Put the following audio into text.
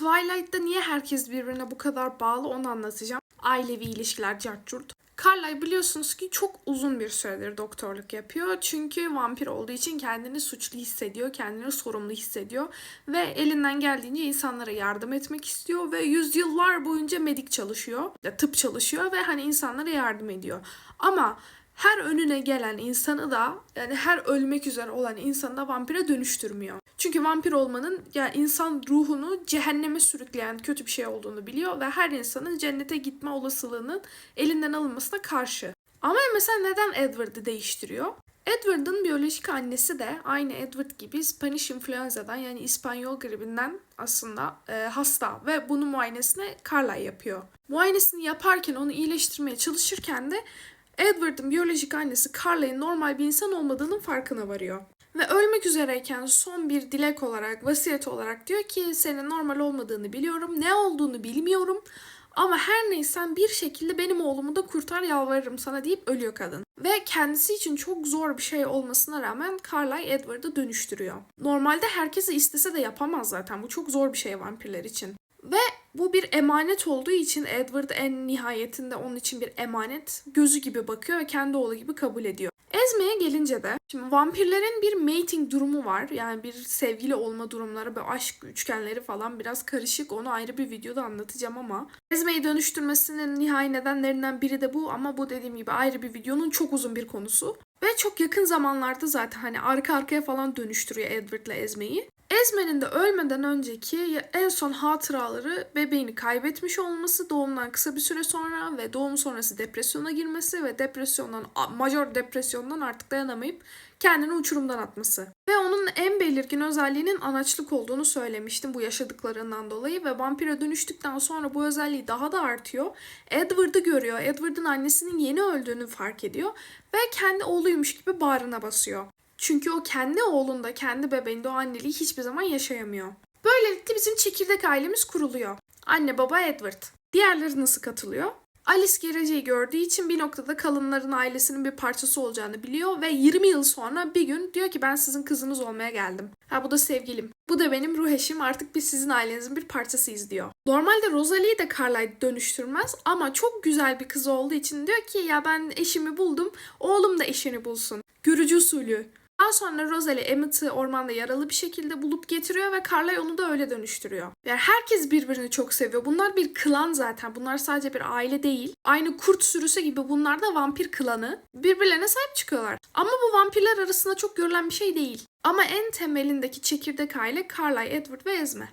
Twilight'ta niye herkes birbirine bu kadar bağlı onu anlatacağım. Ailevi ilişkiler, cartcurt. Carly biliyorsunuz ki çok uzun bir süredir doktorluk yapıyor. Çünkü vampir olduğu için kendini suçlu hissediyor, kendini sorumlu hissediyor. Ve elinden geldiğince insanlara yardım etmek istiyor. Ve yüzyıllar boyunca medik çalışıyor, tıp çalışıyor ve hani insanlara yardım ediyor. Ama her önüne gelen insanı da yani her ölmek üzere olan insanı da vampire dönüştürmüyor. Çünkü vampir olmanın yani insan ruhunu cehenneme sürükleyen kötü bir şey olduğunu biliyor ve her insanın cennete gitme olasılığının elinden alınmasına karşı. Ama mesela neden Edward'ı değiştiriyor? Edward'ın biyolojik annesi de aynı Edward gibi Spanish influenza'dan yani İspanyol gribinden aslında e, hasta ve bunun muayenesini Carly yapıyor. Muayenesini yaparken onu iyileştirmeye çalışırken de Edward'ın biyolojik annesi Carly'in normal bir insan olmadığının farkına varıyor. Ve ölmek üzereyken son bir dilek olarak, vasiyet olarak diyor ki senin normal olmadığını biliyorum, ne olduğunu bilmiyorum. Ama her neysen bir şekilde benim oğlumu da kurtar yalvarırım sana deyip ölüyor kadın. Ve kendisi için çok zor bir şey olmasına rağmen Carly Edward'ı dönüştürüyor. Normalde herkesi istese de yapamaz zaten. Bu çok zor bir şey vampirler için. Ve bu bir emanet olduğu için Edward en nihayetinde onun için bir emanet gözü gibi bakıyor ve kendi oğlu gibi kabul ediyor. Ezme'ye gelince de şimdi vampirlerin bir mating durumu var. Yani bir sevgili olma durumları ve aşk üçgenleri falan biraz karışık. Onu ayrı bir videoda anlatacağım ama Ezme'yi dönüştürmesinin nihai nedenlerinden biri de bu ama bu dediğim gibi ayrı bir videonun çok uzun bir konusu. Ve çok yakın zamanlarda zaten hani arka arkaya falan dönüştürüyor Edward'la Ezme'yi. Ezme'nin de ölmeden önceki en son hatıraları bebeğini kaybetmiş olması doğumdan kısa bir süre sonra ve doğum sonrası depresyona girmesi ve depresyondan, major depresyondan artık dayanamayıp kendini uçurumdan atması. Ve onun en belirgin özelliğinin anaçlık olduğunu söylemiştim bu yaşadıklarından dolayı ve vampire dönüştükten sonra bu özelliği daha da artıyor. Edward'ı görüyor. Edward'ın annesinin yeni öldüğünü fark ediyor ve kendi oğluymuş gibi bağrına basıyor. Çünkü o kendi oğlunda, kendi bebeğinde o anneliği hiçbir zaman yaşayamıyor. Böylelikle bizim çekirdek ailemiz kuruluyor. Anne baba Edward. Diğerleri nasıl katılıyor? Alice geleceği gördüğü için bir noktada kalınların ailesinin bir parçası olacağını biliyor ve 20 yıl sonra bir gün diyor ki ben sizin kızınız olmaya geldim. Ha bu da sevgilim. Bu da benim ruh eşim artık biz sizin ailenizin bir parçasıyız diyor. Normalde Rosalie'yi de Carlyle dönüştürmez ama çok güzel bir kız olduğu için diyor ki ya ben eşimi buldum oğlum da eşini bulsun. Görücü usulü. Daha sonra Rosalie Emmett'i ormanda yaralı bir şekilde bulup getiriyor ve Carly onu da öyle dönüştürüyor. Yani herkes birbirini çok seviyor. Bunlar bir klan zaten. Bunlar sadece bir aile değil. Aynı kurt sürüsü gibi bunlar da vampir klanı. Birbirlerine sahip çıkıyorlar. Ama bu vampirler arasında çok görülen bir şey değil. Ama en temelindeki çekirdek aile Carly, Edward ve Esme.